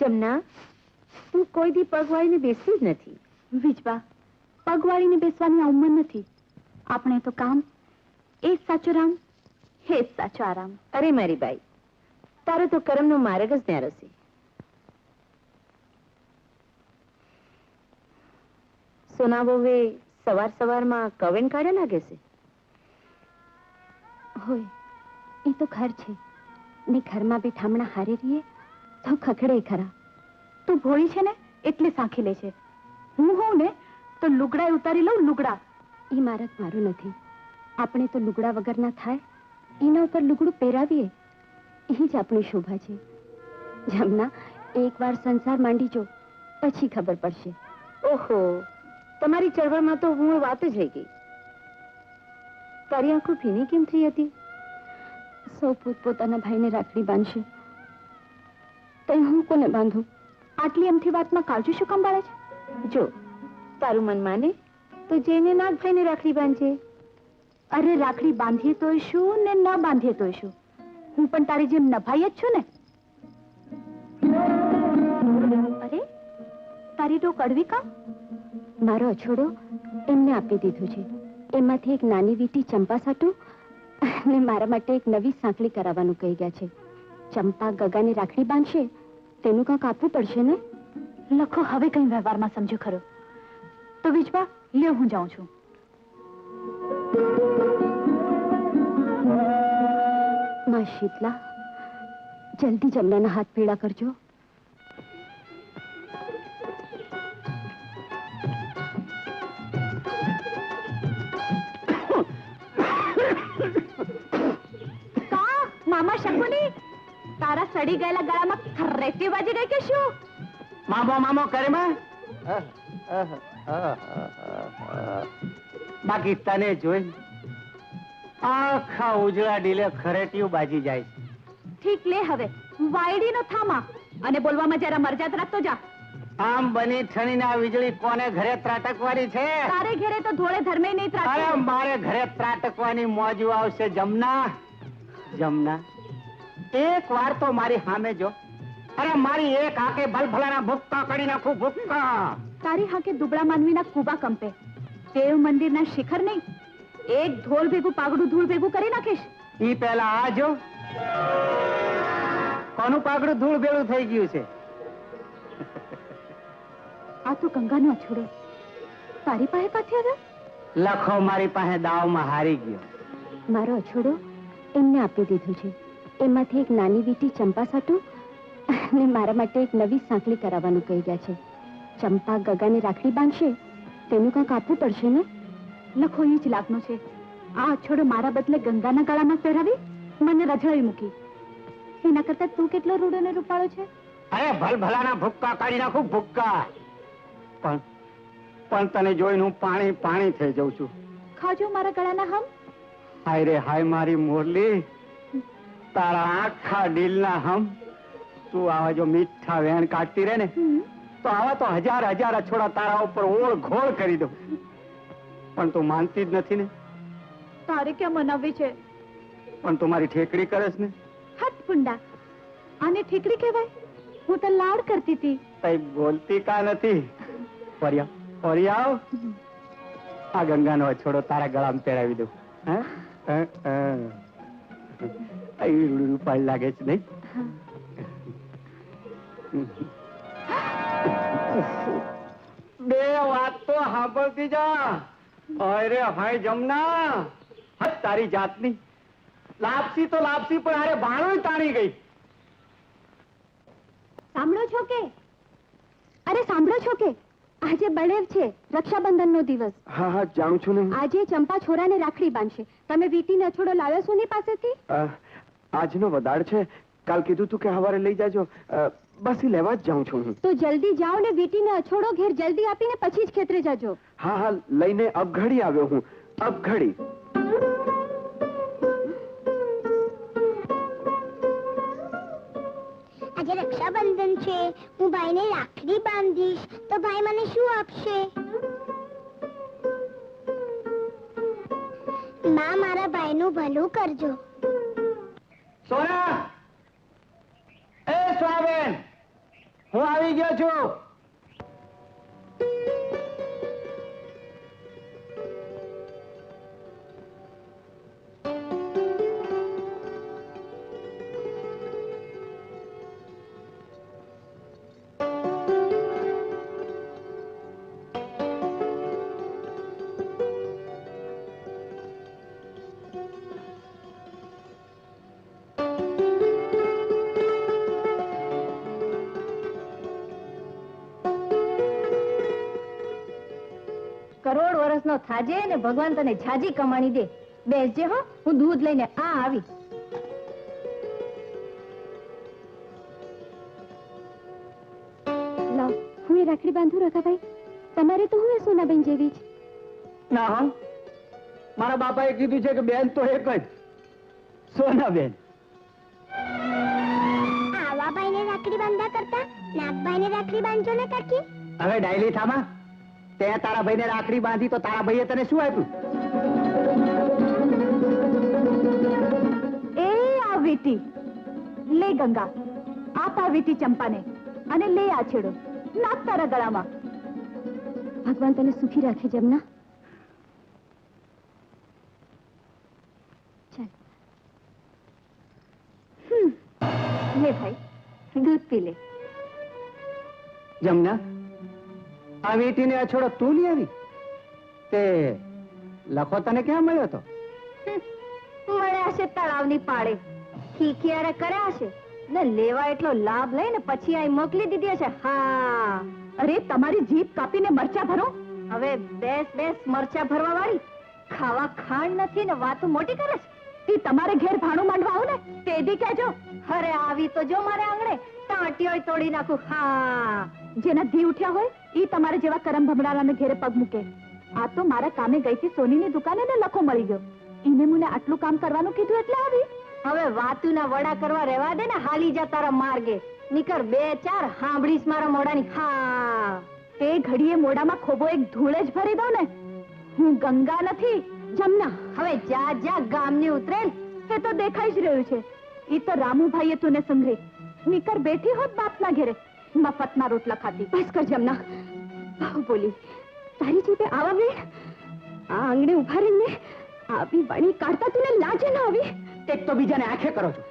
જમના તું કોઈ દી પગવાળીને બેસી જ નથી. વિજવા પગવાળીને બેસવાની આ ઉંમર નથી. આપણે તો કામ એ સાચો રામ હે સાચો આરામ અરે મારી બાઈ તારો તો કરમનો માર્ગ જ ન્યારો છે સોના બહુએ સવાર સવારમાં કવેન કાઢ્યા લાગે છે? હોય એ તો ઘર છે. ને ઘરમાં બે ઠામણા હારે રહીએ તો ખખડે ખરા. તું ભોળી છે ને એટલે સાંખી લે છે. હું હોઉં ને તો લુગડા ઉતારી લઉં લુગડા. એ મારક મારું નથી. આપણે તો લુગડા વગરના થાય. એના ઉપર લુગડું પહેરાવીએ. એ જ આપણી શોભા છે. જમના એકવાર સંસાર માંડી જો પછી ખબર પડશે. ઓહો તમારી ચળવળમાં તો હું વાત જ રહી ગઈ. તારી આંખો ભીની કેમ થઈ હતી? સૌ પોતપોતાના ભાઈને રાખડી બાંધશે. તો હું કોને બાંધું? આટલી એમથી વાતમાં કાળજી શું કામ બાળે છે? જો, તારું મન માને, તો જઈને નાગભાઈને રાખડી બાંધજે. અરે, રાખડી બાંધીએ તોય શું ને ન બાંધીએ તોય શું? હું પણ તારી જેમ નભાઈ જ છું ને? અરે, તારી તો કડવી કામ? મારો અછોડો એમને આપી દીધું છે. એમાંથી એક નાની વીટી ચંપા સાટું અને મારા માટે એક નવી સાંકળી કરાવવાનું કહી ગયા છે. ચંપા ગગાની રાખડી બાંધશે તેનું કાંક આપવું પડશે ને? લખો, હવે કઈ વ્યવહારમાં સમજો ખરો. તો વિજવા લ્યો હું જાઉં છું. માં શીતલા, જલ્દી જમનાના હાથ પીળા કરજો. મામા શકુની? તારા સડી ગયેલા ગળામાં ખરેટી બાજી ગઈ કે શું? મામો મામો કરે બાકી તને જોઈ આખા ઉજળા ડીલે ખરેટિયું બાજી જાય ઠીક લે હવે. વાયડીનો થામા. અને બોલવામાં જરા મરજાત રાખતો જા. આમ બની ઠણીના વીજળી કોને ઘરે ત્રાટકવાની છે? તારે ઘરે તો ધોળે ધર્મે નહીં અરે મારે ઘરે ત્રાટકવાની મોજું આવશે જમના. જમના. એક વાર તો મારી સામે જો. અરે મારી એક હાકે ભલભલાના ભૂક્કા કરી નાખું ભૂક્કા. તારી હાકે દુબળા માનવીના કુબા કંપે. દેવ મંદિરના શિખર નહીં. એક ધોલ ભેગું પાગડું ધૂળ ભેગું કરી નાખીશ. ઈ પેલા આ જો. કોનું પાગડું ધૂળ ભેળું થઈ ગયું છે? આ તો ગંગાનો અછોડો. તારી પાસે કાથી આવ્યો? લખો મારી પાસે દાવમાં હારી ગયો. મારો અછોડો એમને આપી દીધું છે. એમાંથી એક નાની વીટી ચંપા સાટું અને મારા માટે એક નવી સાંકળી કરાવવાનું કહી ગયા છે. ચંપા ગગાને રાખડી બાંધશે તેનું કાંક આપવું પડશે ને? લખો એ જ લાગનું છે. આ અછોડો મારા બદલે ગંગાના ગળામાં પહેરાવી મને રજડાવી મૂકી. એના કરતા તું કેટલો રૂડો ને રૂપાળો છે? અરે ભલભલાના ભૂક્કા કાઢી નાખું ભૂક્કા. પણ પણ તને જોઈને હું પાણી પાણી થઈ જઉં છું. ખાજો મારા ગળાના હમ. હાય રે હાય મારી મોરલી. તારા આખા દિલના હમ. તું આવા જો મીઠા વેણ કાઢતી રહે ને તો આવા તો હજાર હજાર અછોડા તારા ઉપર ઓળ ઘોળ કરી દઉં. પણ તું માનતી જ નથી ને. તારે કેમ મનાવવી છે? પણ તું મારી ઠેકડી કરે ને. હટ પુંડા આને ઠેકડી કહેવાય? હું તો લાડ કરતી હતી. કઈ બોલતી કા નથી? ફરી આવ, ફરી આવ. આ ગંગાનો અછોડો તારા ગળામાં પહેરાવી દઉં. હે? હે? રૂપાળી લાગે છે નહીં? બે વાત તો સાંભળતી જા. અરે હાય જમના. હા તારી જાતની. લાપસી તો લાપસી પણ અરે ભાણો તાણી ગઈ. સાંભળો છો કે? અરે સાંભળો છો કે? આજે બળેવ છે રક્ષાબંધન નો દિવસ. હા હા જાણું છું ને. આજે ચંપા છોરાને રાખડી બાંધશે. તમે વીટી અછોડો લાવ્યો છો ની પાસેથી? આજનો વધાર છે. કાલ કીધું તું કે હવારે લઈ જાજો. બસ લેવા જ જાઉં છું હું. તો જલ્દી જાઓ ને વીટીને અછોડો ઘેર જલ્દી આપીને પછી જ ખેતરે જાજો. હા હા લઈને અબઘડી આવ્યો હું. અબઘડી આજે રક્ષાબંધન છે. હું ભાઈને રાખડી બાંધીશ. તો ભાઈ મને શું આપશે? માં મારા ભાઈનું ભલું કરજો. સોના? એ સ્વાબેન હું આવી ગયો છું. વર્ષનો થાજે ને ભગવાન તને ઝાજી કમાણી દે. બેસજે હો હું દૂધ લઈને આ આવી. લાવ હું એ રાખડી બાંધું રઘાભાઈ તમારે તો હું એ સોનાબેન જેવી જ. ના હા. મારા બાપાએ કીધું છે કે બેન તો એક જ. સોના બેન આવા ભાઈને રાખડી બાંધા કરતા નાગભાઈને રાખડી બાંધજો ને કાકી. હવે ડાયલી થામા? તે તારા ભાઈને રાખડી બાંધી તો તારા ભાઈએ તને શું આપ્યું? એ આ વીટી. લે ગંગા આપ આ વીટી ચંપાને અને લે આ છેડો. નાખ તારા ગળામાં. ભગવાન તને સુખી રાખે જમના. લે ભાઈ દૂધ પી લે. જમના? આ વીટીને અછોડો તું લઈ આવી? તે લખો તને ક્યાં મળ્યો તો? મળ્યા છે તળાવની પાળે. ખીખિયારે કર્યા છે ને લેવા એટલો લાભ લઈને પછી આ મોકલી દીધી છે હા. અરે તમારી જીભ કાપીને મરચા ભરો. હવે બેસ બેસ મરચા ભરવા વાળી ખાવા ખાંડ નથી ને વાતો મોટી કરે છે. ઈ તમારે ઘેર ભાણું માંડવા આવું ને તે દી કહેજો. અરે આવી તો જો મારે આંગણે ટાંટીઓ તોડી નાખું. હા. જેના ધી ઉઠ્યા હોય ઈ તમારે જેવા કરમ ભમડાલાને ઘેરે પગ મૂકે. આ તો મારા કામે ગઈ હતી સોનીની દુકાને ને લખો મળી ગયો. ઈને મને આટલું કામ કરવાનું કીધું એટલે આવી. હવે વાતુના વડા કરવા રહેવા દે ને હાલી જા તારા માર્ગે. નીકળ બે ચાર હાંભળીશ મારા મોઢાની. હા. તે ઘડીએ મોઢામાં ખોબો એક ધૂળે જ ભરી દઉં ને. હું ગંગા નથી જમના. હવે જા જા ગામની ઉતરેલ એ તો દેખાઈ જ રહ્યું છે. ઈ તો રામુભાઈએ તુને સંઘરી. નીકર બેઠી હોત બાપના ઘેરે. મફતના રોટલા ખાતી બસ કર જમના. બહુ બોલી. તારી જીતે આવા વેણ આ આંગણે ઊભા રહીને આવી વાણી કાઢતા તને લાજે ના આવી? એક તો બીજાને આંખે કરો છો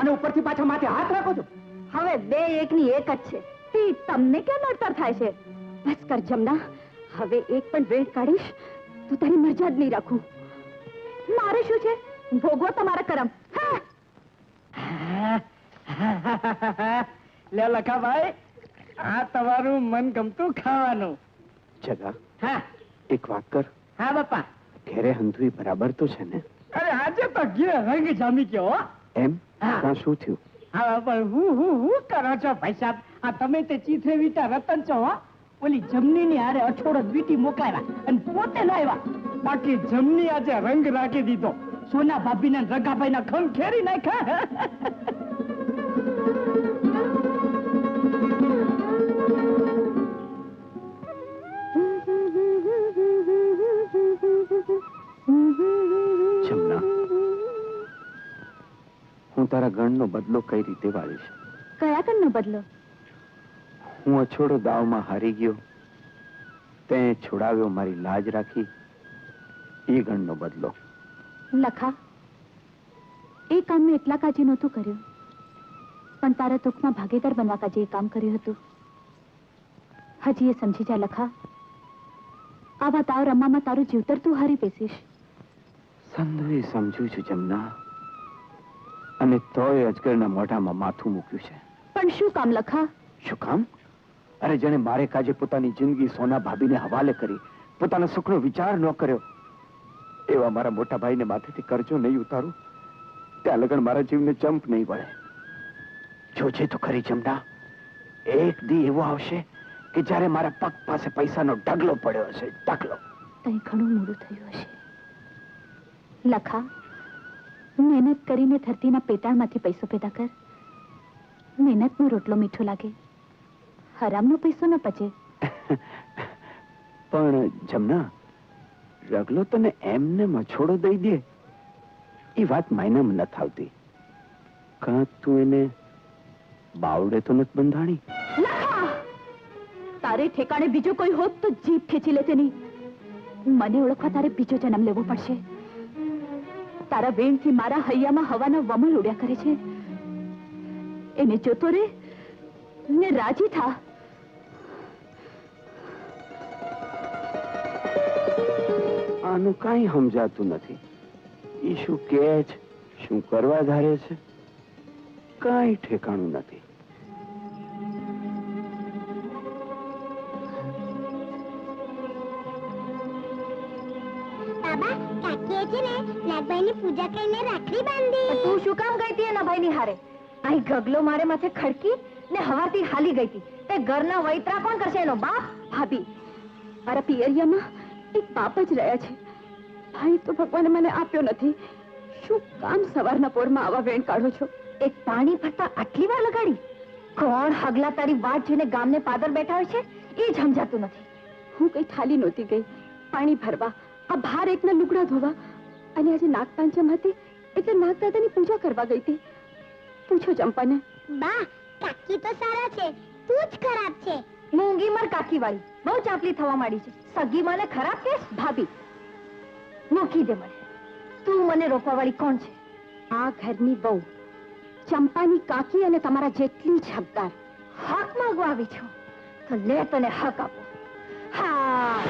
અને ઉપરથી પાછા માથે હાથ રાખો છો. હવે બે એકની એક જ છે. તે તમને ક્યાં નડતર થાય છે? બસ કર જમના. હવે એક પણ વેડ કાઢીશ. તારી મરજા જ નહીં રાખું. મારે શું છે? ભોગવો તમારા કરમ. હા! લે લખાભાઈ આ તમારું મન ગમતું ખાવાનું. જગા હા. એક વાત કર. હા બાપા. ઘેરે હંધુઈ બરાબર તો છે ને? અરે આજે તો ઘેર રંગ જામી ગયો એમ? હા. શું થયું? હા પણ હું હું હું કરો છો ભાઈ સાહેબ? આ તમે તે ચીથરે વિતા રતન છો હો. ઓલી જમની ની હારે અઠોડો વીટી મોકલાવ્યા અને પોતે લાવ્યા બાકી જમની આજે રંગ રાખી દીધો. સોના ભાભી ને રગાભાઈ ના ખમ ખેરી નાખ્યા. હું તારા ગણનો બદલો કઈ રીતે વાળીશ? કયા કણનો બદલો? હું અછોડો દાવમાં હારી ગયો. તે છોડાવ્યો મારી લાજ રાખી. એ ગણનો બદલો. લખા એ કામ મેં એટલા કાજે નહોતું કર્યું. પણ તારા દુઃખમાં ભાગીદાર બનવા કાજે એ કામ કર્યું હતું. હજી એ સમજી જા લખા આવા તાવ રમવામાં તારું જીવતર તું હારી બેસીશ. એ સમજુ છું જમના અને તોય અજગરના મોઢામાં માથું મૂક્યું છે. પણ શું કામ લખા? શું કામ? અરે જેને મારે કાજે પોતાની જિંદગી સોના ભાભીને હવાલે કરી, પોતાના સુખનો વિચાર ન કર્યો, એવા મારા મોટા ભાઈને માથેથી કરજો નહીં ઉતારું, ત્યાં લગન મારા જીવને ચંપ નહીં વળે. જોજે તો ખરી જમના, એક દી એવો આવશે કે જ્યારે મારા પગ પાસે પૈસાનો ઢગલો પડ્યો હશે, ઢગલો. તઈ ઘણું મોડું થયું હશે. લખા મહેનત કરીને ધરતીના પેટાળમાંથી પૈસો પેદા કર. મહેનતનો રોટલો મીઠો લાગે. હરામનો પૈસો ન પચે. પણ જમના રગલો તને એમને મછોડો દઈ દે એ વાત માયનામાં નથી આવતી કાં તું એને બાવડે તો નથી બંધાણી? તારે ઠેકાણે બીજો કોઈ હોત તો જીભ ખેંચી લેતે નહીં. મને ઓળખવા તારે બીજો જન્મ લેવો પડશે. તારા વેણથી મારા હૈયામાં હવાના વમલ ઉડ્યા કરે છે. એને જોતો રે ને રાજી થા. આનું કાંઈ સમજાતું નથી. ઈ શું કહે છે શું કરવા ધારે છે? કાંઈ ઠેકાણું નથી. પૂજા કરીને રાખડી બાંધી. તું શું કામ ગઈ હતી એના ભાઈની હારે? અહીં ગગલો મારે માથે ખડકી ને હવારથી હાલી ગઈ હતી. તે ઘરના વૈતરા કોણ કરશે એનો બાપ? ભાભી. મારા પિયરિયામાં એક બાપ જ રહ્યા છે. ભાઈ તો ભગવાને મને આપ્યો નથી. શું કામ સવારના પોરમાં આવા વેણ કાઢો છો? એક પાણી ભરતા આટલી વાર લગાડી? કોણ હગલા તારી વાત જોઈને ગામને પાદર બેઠા હોય છે? એ જ સમજાતું નથી. હું કઈ ખાલી નહોતી ગઈ. પાણી ભરવા આ ભાર એકના લુગડા ધોવા. અને આજે નાગપાંચમ હતી એટલે નાગદાદાની પૂજા કરવા ગઈ હતી. પૂછો ચંપાને. બા કાકી તો સારા છે. તું જ ખરાબ છે. મૂંગી મર કાકી વાળી બહુ ચાપલી થવા માંડી છે. સગી મને ખરાબ કે ભાભી મૂકી દે મને. તું મને રોકવા વાળી કોણ છે? આ ઘરની બહુ ચંપાની કાકી અને તમારા જેટલી જ હક માંગવા આવી છું? તો લે તને હક આપો. હા.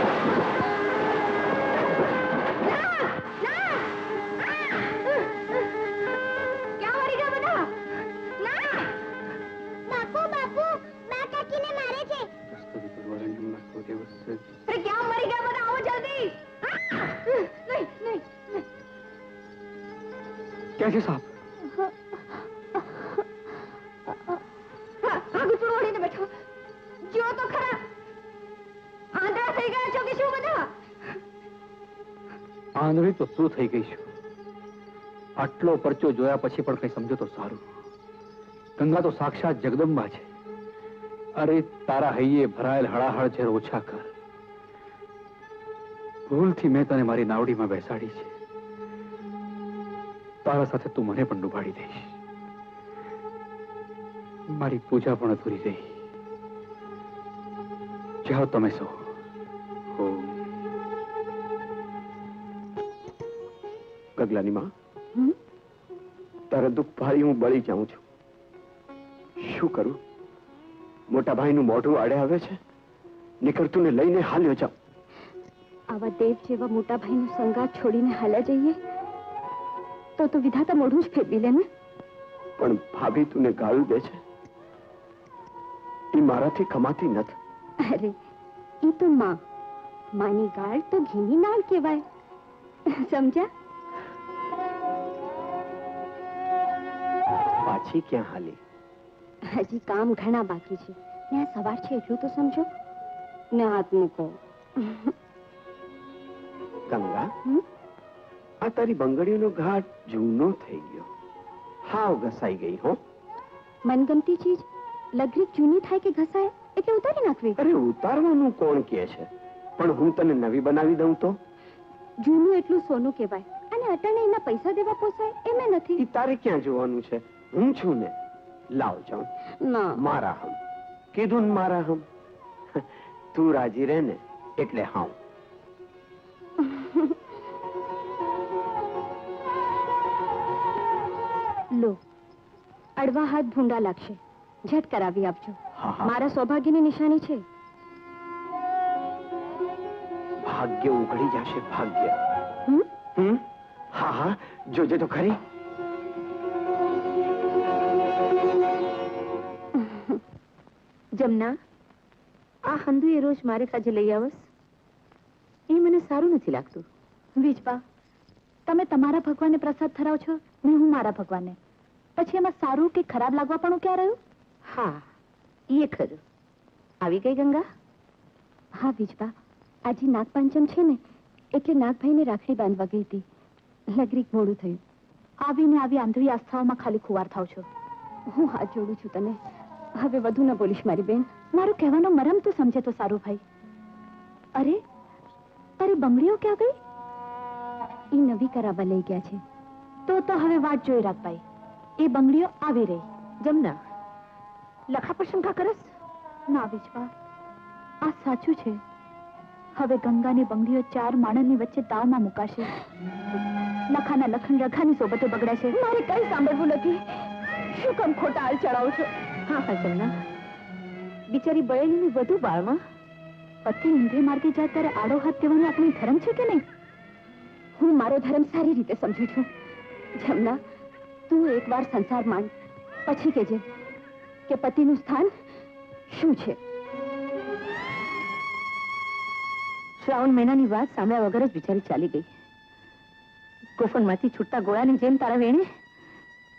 બાપુ બાપુ બા કાકીને મારે છે. અરે ક્યાં મરી ગયા બધા? આવો જલ્દી! નહીં નહીં. ક્યાં છે સાહેબ બેઠો. જો તો ખરા. આંધળા થઈ ગયા છો કે શું બધા? આંધળી તો શું થઈ ગઈ છું? આટલો પરચો જોયા પછી પણ કઈ સમજો તો સારું. ગંગા તો સાક્ષાત જગદંબા છે. અરે તારા હૈયે ભરાયેલ હળાહળ છે ઓછા કર ભૂલથી મેં તને મારી નાવડીમાં બેસાડી છે. તારા સાથે તું મને પણ ડૂબાડી દઈશ. મારી પૂજા પણ અધૂરી રહી. જાઓ તમે સૌ. ગગલાની માં હમ? તારા દુઃખ ભારી હું બળી જાઉં છું. શું કરું? મોટા ભાઈનું મોઢું આડે આવે છે? નીકળતું ને લઈને હાલ્યો જાઉં. દેવ જેવા મોટા ભાઈનો સંગાત છોડીને હાલ્યા જઈએ તો તો વિધાતા મોઢું જ ફેરવી લે ને. પણ ભાભી તું ગાળું દે છે? એ મારાથી કમાતી નથી. અરે એ તો માં. માની ગાળ તો ઘીની નાળ કહેવાય. સમજ્યા? પાછી ક્યાં હાલી? હજી કામ ઘણા બાકી છે. ને સવાર છે એટલું તો સમજો. ને હાથ મૂકો. ગંગા આ તારી બંગડીનો ઘાટ જૂનો થઈ ગયો. હાવ ઘસાઈ ગઈ હો. મનગમતી ચીજ? લગરીક જૂની થાય કે ઘસાય? એટલે ઉતારી નાખવી. અરે ઉતારવાનું કોણ કહે છે? પણ હું તને નવી બનાવી દઉં તો? જૂનું એટલું સોનું કહેવાય. અને અટાણે એના પૈસા દેવા પોસાય એમે નથી. ઈ તારે ક્યાં જોવાનું છે? હું છું ને? લાવ જાઉં. ના. મારા હમ. કીધું મારા હમ. તું રાજી રહે ને એટલે હાઉ. લો અડવા હાથ ભૂંડા લાગશે. ઝટ કરાવી આપજો. મારા સૌભાગ્યની નિશાની છે. ભાગ્ય ઉઘડી જશે ભાગ્ય. હા હા. જોજે તો ખરી. જમના આ હંધુ એ રોજ મારે કાજે લઈ આવસ. એ મને સારું નથી લાગતું. વીજપા તમે તમારા ભગવાનને પ્રસાદ ધરાવ છો ને હું મારા ભગવાનને. પછી એમાં સારું કે ખરાબ લાગવા પણ ક્યાં રહ્યું? હા એ ખરું આવી ગઈ ગંગા? હા વીજપા આજે નાગપાંચમ છે ને એટલે નાગભાઈને રાખડી બાંધવા ગઈ હતી. લગરીક મોડું થયું. આવીને આવી આંધળી આસ્થાઓમાં ખાલી ખુવાર થાવ છો. હું હાથ જોડું છું તને. હવે વધુ ન બોલીશ મારી બેન. મારું કહેવાનો મરમ તો સમજે તો સારું ભાઈ. અરે તારી બંગડીઓ ક્યાં ગઈ? એ નવી કરાવવા લઈ ગયા છે. તો તો હવે વાત જોઈ રાખ એ બંગડીઓ આવી રહી. જમના. લખા પર કરસ? ના વિશ્વા આ સાચું છે. હવે ગંગાની બંગડીઓ ચાર માણસની વચ્ચે તાવમાં મુકાશે. લખાના લખન રખાની સોબતે બગડાશે. મારે કઈ સાંભળવું નથી. શું કામ ખોટા હાલ ચડાવો છો? હા હા, જમના. બિચારી બળેલીની વધુ બાળમાં પતિ ઊંધે માર્ગે જાય ત્યારે આડો હાથ દેવાનો આપણો ધર્મ છે કે નહીં? હું મારો ધર્મ સારી રીતે સમજુ છું. જમના, તું એકવાર સંસાર માંડ. પછી કેજે કે પતિનું સ્થાન શું છે? શ્રાવણ મહિનાની વાત સાંભળ્યા વગર જ બિચારી ચાલી ગઈ. કોફનમાંથી છૂટતા ગોળાની જેમ તારા વેણે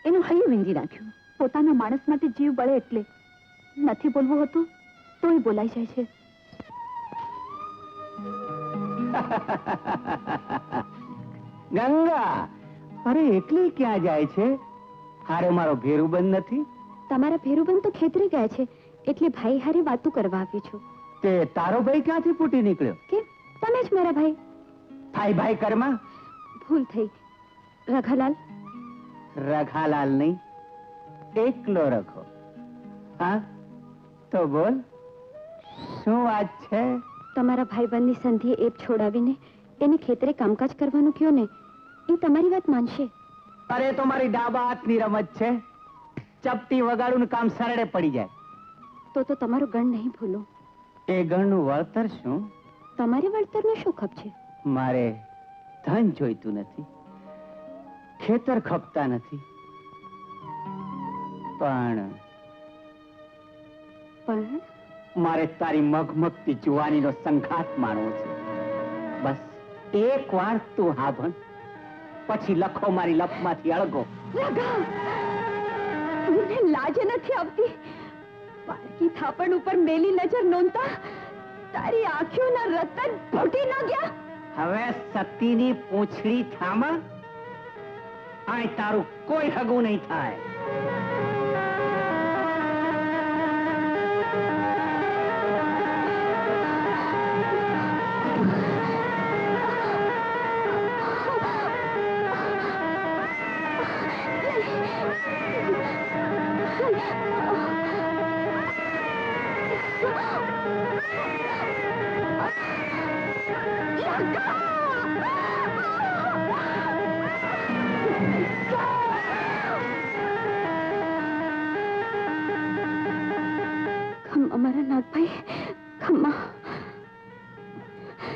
એનું હૈયું વીંધી નાખ્યું. પોતાના માણસ માટે જીવ બળે એટલે નથી બોલવું હતું, તોય બોલાઈ જાય છે. ગંગા અરે એકલી ક્યાં જાય છે? હારે મારો ભેરુબંધ નથી? તમારા ભેરુબંધ તો ખેતરે ગયા છે એટલે ભાઈ હારે વાતો કરવા આવી છું. તે તારો ભાઈ ક્યાંથી ફૂટી નીકળ્યો? કે તમે જ મારા ભાઈ. ભાઈ ભાઈ કરમા? ભૂલ થઈ. રઘાલાલ? રઘાલાલ નહીં એકલો રખો હા? તો બોલ શું વાત છે? તમારા ભાઈબંધની સંધિએ એપ છોડાવીને એને ખેતરે કામકાજ કરવાનું કયો ને એ તમારી વાત માનશે. અરે તો મારી ડાબા હાથની રમત છે. ચપટી વગાડું ને કામ સરળે પડી જાય. તો તો તમારો ગણ નહીં ભૂલો. એ ગણનું વળતર શું? તમારે વળતરનો શું ખપ છે? મારે ધન જોઈતું નથી. ખેતર ખપતા નથી. પણ પણ મારે તારી મગમગતી જુવાનીનો સંઘાત માણવો છે. બસ એક વાર તું હા ભણ પછી લખો મારી લપમાંથી અળગો. મને લાજ નથી આવતી? બાળકી થાપણ ઉપર મેલી નજર નોંધતા તારી આંખોના રતન ફૂટી ન ગયા? હવે સતીની પૂંછડી થામા આય તારું કોઈ હગું નહીં થાય. ખમ્મા મારા નાગભાઈ ખમ્મા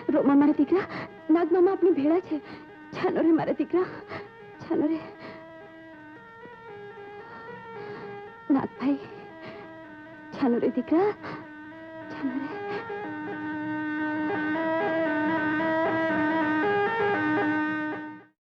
રોમા મારા દીકરા નાગમામા આપણી ભેળા છે છાનો રે મારા દીકરા છાનો રે નાગભાઈ છાનો રે દીકરા છાનો રે